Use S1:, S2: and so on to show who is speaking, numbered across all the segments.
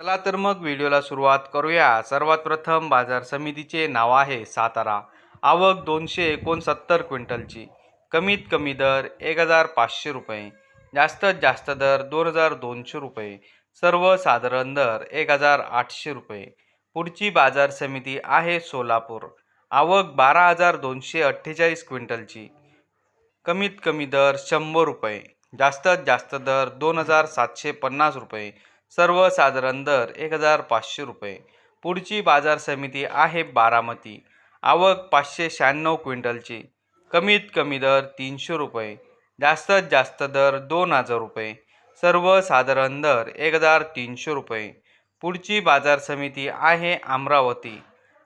S1: चला तर मग व्हिडिओला सुरुवात करूया. सर्वात प्रथम बाजार समितीचे नाव आहे सातारा. आवक दोनशे एकोणसत्तर क्विंटलची. कमीत कमी दर एक हजार पाचशे रुपये. जास्तीत जास्त दर दोन हजार दोनशे रुपये. सर्वसाधारण दर एक हजार आठशे रुपये. पुढची बाजार समिती आहे सोलापूर. आवक बारा हजार दोनशे अठ्ठेचाळीस क्विंटलची. कमीत कमी दर शंभर रुपये. जास्तीत जास्त दर दोन हजार सातशे पन्नास रुपये. सर्वसाधारण दर एक हजार पाचशे रुपये. पुढची बाजार समिती आहे बारामती. आवक पाचशे शहाण्णव क्विंटलची. कमीत कमी दर तीनशे रुपये. जास्तीत जास्त दर दोन हजार रुपये. सर्वसाधारण दर एक हजार तीनशे रुपये. पुढची बाजार समिती आहे अमरावती.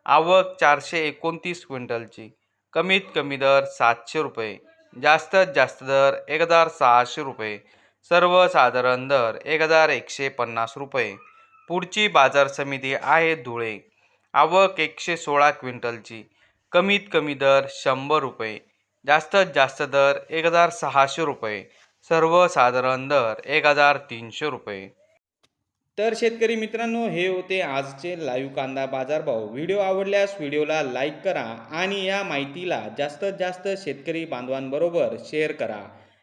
S1: आवक चारशे एकोणतीस क्विंटलची. कमीत कमी दर सातशे रुपये. जास्तीत जास्त दर एक हजार सहाशे रुपये. सर्वसाधारण दर एक हजार एकशे पन्नास रुपये. पुढची बाजार समिती आहे धुळे. आवक एकशे सोळा क्विंटलची. कमीत कमी दर शंभर रुपये. जास्तीत जास्त दर एक हजार सहाशे रुपये. सर्वसाधारण दर एक हजार तीनशे रुपये. तर शेतकरी मित्रांनो हे होते आजचे लाईव्ह कांदा बाजारभाव. व्हिडिओ आवडल्यास व्हिडिओला लाईक करा आणि या माहितीला जास्तीत जास्त शेतकरी बांधवांबरोबर शेअर करा.